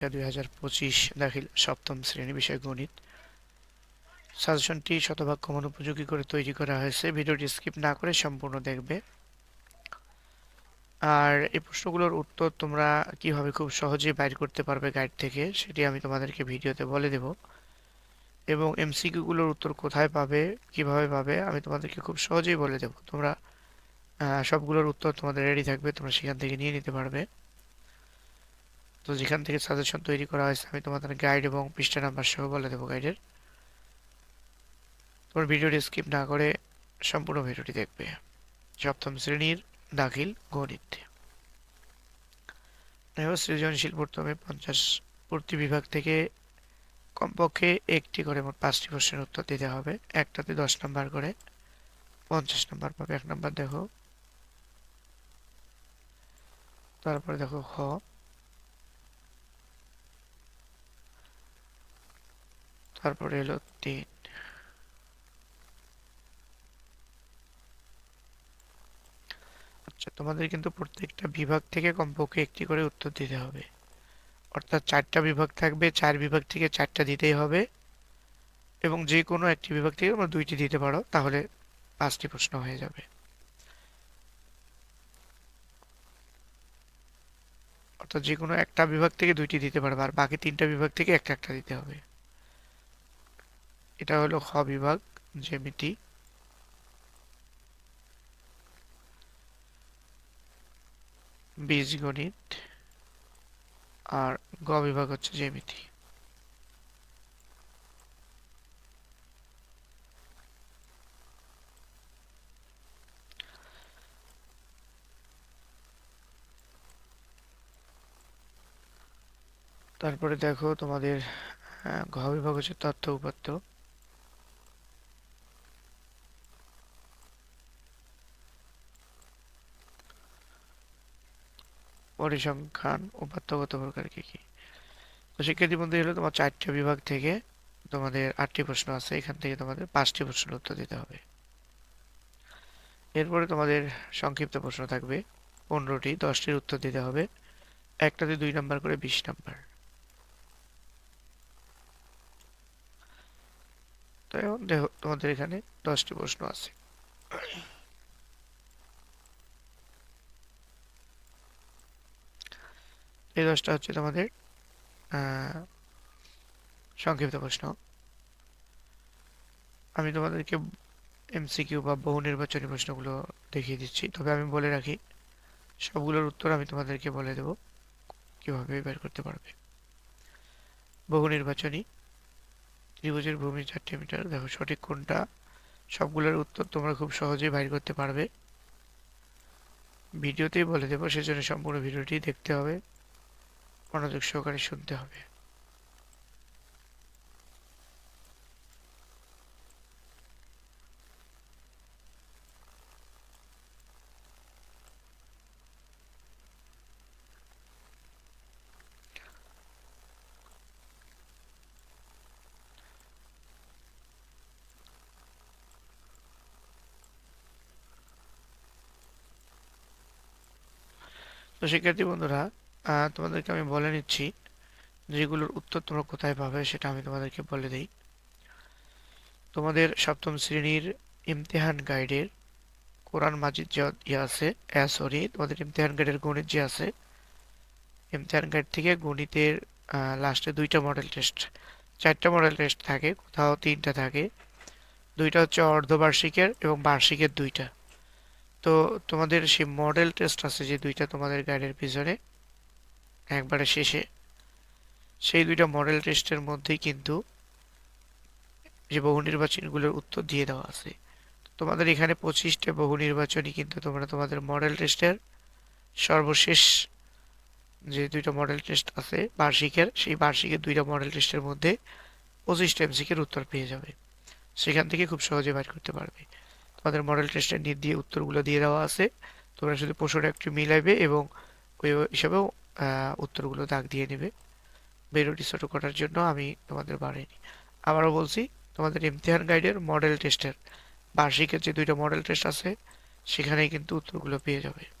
দুই হাজার পঁচিশ দাখিল সপ্তম শ্রেণি বিষয় গণিত। সাজেশনটি শতভাগ কমন উপযোগী করে তৈরি করা হয়েছে। ভিডিওটি স্কিপ না করে সম্পূর্ণ দেখবে। আর এই প্রশ্নগুলোর উত্তর তোমরা কীভাবে খুব সহজেই বাইর করতে পারবে গাইড থেকে, সেটি আমি তোমাদেরকে ভিডিওতে বলে দেব। এবং এমসিকিউগুলোর উত্তর কোথায় পাবে, কীভাবে পাবে, আমি তোমাদেরকে খুব সহজেই বলে দেব। তোমরা সবগুলোর উত্তর তোমাদের রেডি থাকবে, তোমরা সেখান থেকে নিয়ে নিতে পারবে। তো যেখান থেকে সাজেশন তৈরি করা হয়েছে, আমি তোমাদের গাইড এবং পৃষ্ঠা নাম্বার সহ বলে দেবো গাইডের তোমার ভিডিওটি স্কিপ না করে সম্পূর্ণ ভিডিওটি দেখবে। সপ্তম শ্রেণির দাখিল গণিত। সৃজনশীল প্রথমে পঞ্চাশ প্রতি বিভাগ থেকে কমপক্ষে একটি করে মোট পাঁচটি প্রশ্নের উত্তর দিতে হবে। একটাতে দশ নাম্বার করে, পঞ্চাশ নাম্বার পাবে। এক নাম্বার দেখো। তারপরে দেখো খ তারপরে এলো তিন। আচ্ছা তোমাদের কিন্তু প্রত্যেকটা বিভাগ থেকে কমপক্ষে একটি করে উত্তর দিতে হবে। অর্থাৎ চারটা বিভাগ থাকবে, চার বিভাগ থেকে চারটা দিতেই হবে। এবং যে কোনো একটি বিভাগ থেকে তোমরা দুইটি দিতে পারো, তাহলে পাঁচটি প্রশ্ন হয়ে যাবে। অর্থাৎ যে কোনো একটা বিভাগ থেকে দুইটি দিতে পারবে, আর বাকি তিনটা বিভাগ থেকে একটা একটা দিতে হবে। এটা হলো খ বিভাগ, জ্যামিতি। বীজগণিত। আর গ বিভাগ হচ্ছে জ্যামিতি। তারপরে দেখো তোমাদের ঘ বিভাগ হচ্ছে তথ্য উপাত্ত। পরিসংখ্যান উপাত্তগত প্রকার কি কি? তো শিক্ষার্থী বন্ধু হলো তোমার চারটে বিভাগ থেকে তোমাদের আটটি প্রশ্ন আছে। এখান থেকে তোমাদের পাঁচটি প্রশ্নের উত্তর দিতে হবে। এরপরে তোমাদের সংক্ষিপ্ত প্রশ্ন থাকবে। পনেরোটি, দশটির উত্তর দিতে হবে। একটাতে দুই নাম্বার করে বিশ নাম্বার। তো এখন দেখো, তোমাদের এখানে দশটি প্রশ্ন আছে। এই দশটা হচ্ছে তোমাদের সংক্ষিপ্ত প্রশ্ন। আমি তোমাদেরকে এমসিকিউ বা বহু নির্বাচনী প্রশ্নগুলো দেখিয়ে দিচ্ছি, তবে আমি বলে রাখি, সবগুলোর উত্তর আমি তোমাদেরকে বলে দেব, কীভাবে বের করতে পারবে। বহু নির্বাচনী, ত্রিভুজের ভূমি চারটি মিটার, দেখো সঠিক কোনটা? সবগুলোর উত্তর তোমরা খুব সহজেই বাইর করতে পারবে। ভিডিওতেই বলে দেবো, সেজন্য সম্পূর্ণ ভিডিওটি দেখতে হবে। মনোযোগ সহকারে শুনতে হবে। তো শিক্ষার্থী বন্ধুরা তোমাদেরকে আমি বলে নিচ্ছি, যেগুলোর উত্তর তোমরা কোথায় পাবে সেটা আমি তোমাদেরকে বলে দিই। তোমাদের সপ্তম শ্রেণির ইমতেহান গাইডের কোরআন মাজিদ যে ইয়ে আছে সরি, তোমাদের ইমতেহান গাইডের গণিত যে আছে, ইমতেহান গাইড থেকে গণিতের লাস্টে দুইটা মডেল টেস্ট চারটা মডেল টেস্ট থাকে, কোথাও তিনটা থাকে। দুইটা হচ্ছে অর্ধবার্ষিকের এবং বার্ষিকের দুইটা। তো তোমাদের সেই মডেল টেস্ট আছে যে দুইটা তোমাদের গাইডের পিছনে একবারে শেষে। সেই দুইটা মডেল টেস্টের মধ্যেই কিন্তু যে বহু নির্বাচনগুলোর উত্তর দিয়ে দেওয়া আছে। তোমাদের এখানে পঁচিশটা বহু নির্বাচনই কিন্তু তোমরা তোমাদের মডেল টেস্টের সর্বশেষ যে দুইটা মডেল টেস্ট আছে বার্ষিকের, সেই বার্ষিকের দুইটা মডেল টেস্টের মধ্যে পঁচিশটা এমসিকের উত্তর পেয়ে যাবে। সেখান থেকে খুব সহজে বাইর করতে পারবে। তোমাদের মডেল টেস্টের নিট দিয়ে উত্তরগুলো দিয়ে দেওয়া আছে। তোমরা শুধু প্রশ্নটা একটু মিলাইবে এবং ওই হিসাবেও উত্তরগুলো দাগ দিয়ে নেবে। বেরোটি ছোটো করার জন্য আমি তোমাদের বাড়াইনি। আবারও বলছি, তোমাদের ইমতিহান গাইডের মডেল টেস্টের বার্ষিকের যে দুইটা মডেল টেস্ট আছে, সেখানেই কিন্তু উত্তরগুলো পেয়ে যাবে।